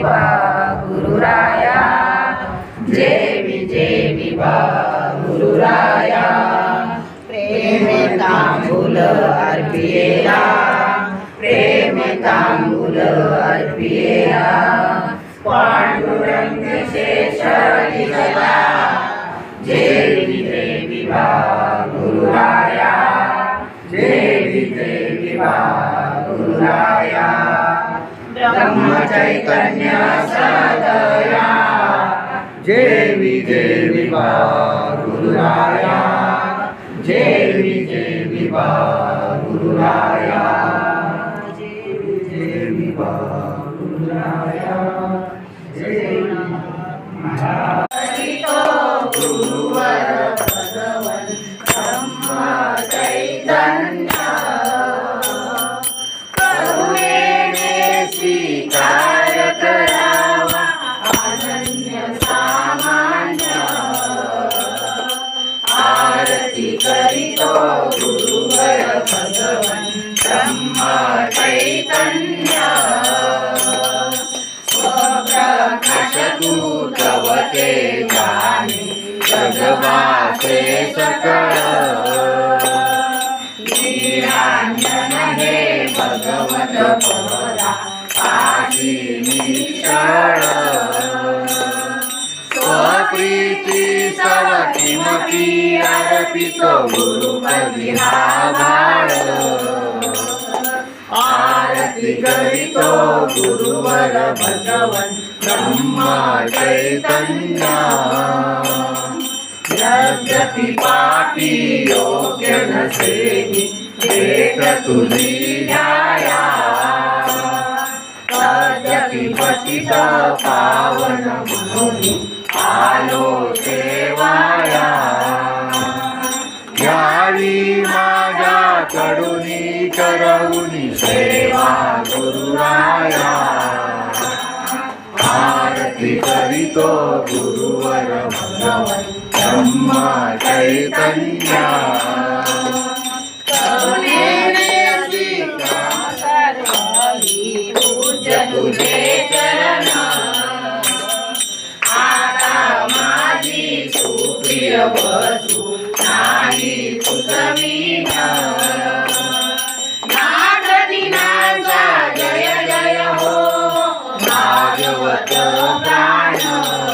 विवा गुरुराया। जेवी जेवी बा गुरुराया। प्रेम तांबूल अर्पियेला प्रेम तांबूल अर्पियेला पांडुरंग देवी बा गुरुराया। जेवी देवी गुरुराया। ब्रह्म चैतन्य सदया जेवी देवी बा गुरुराया जेवी देवी बा गुरुराया जेवी देवी बा गुरुराया ब्रह्म चैतन्य स्वप्रकाश तू जगवासे सकळ निरांजन हे भगवत परा काशी निशळ स्वप्रीती सवकिमपि अर्पितो गुरुपदी हा भाळ आरती करीतो गुरुवर भगवन ब्रह्मा चैतन्या यद्यपि पापी योग्य नसेनी भेट तुझी न्याया तद्यपि पतित पावन. म्हणून आलो सेवाया करवून सेवा गुरुराया। आरती करीतो गुरुवर भगवन ब्रह्म चैतन्य। तुझे आता माझी सुप्रिय वसू नाही तुझवीना what the Bible.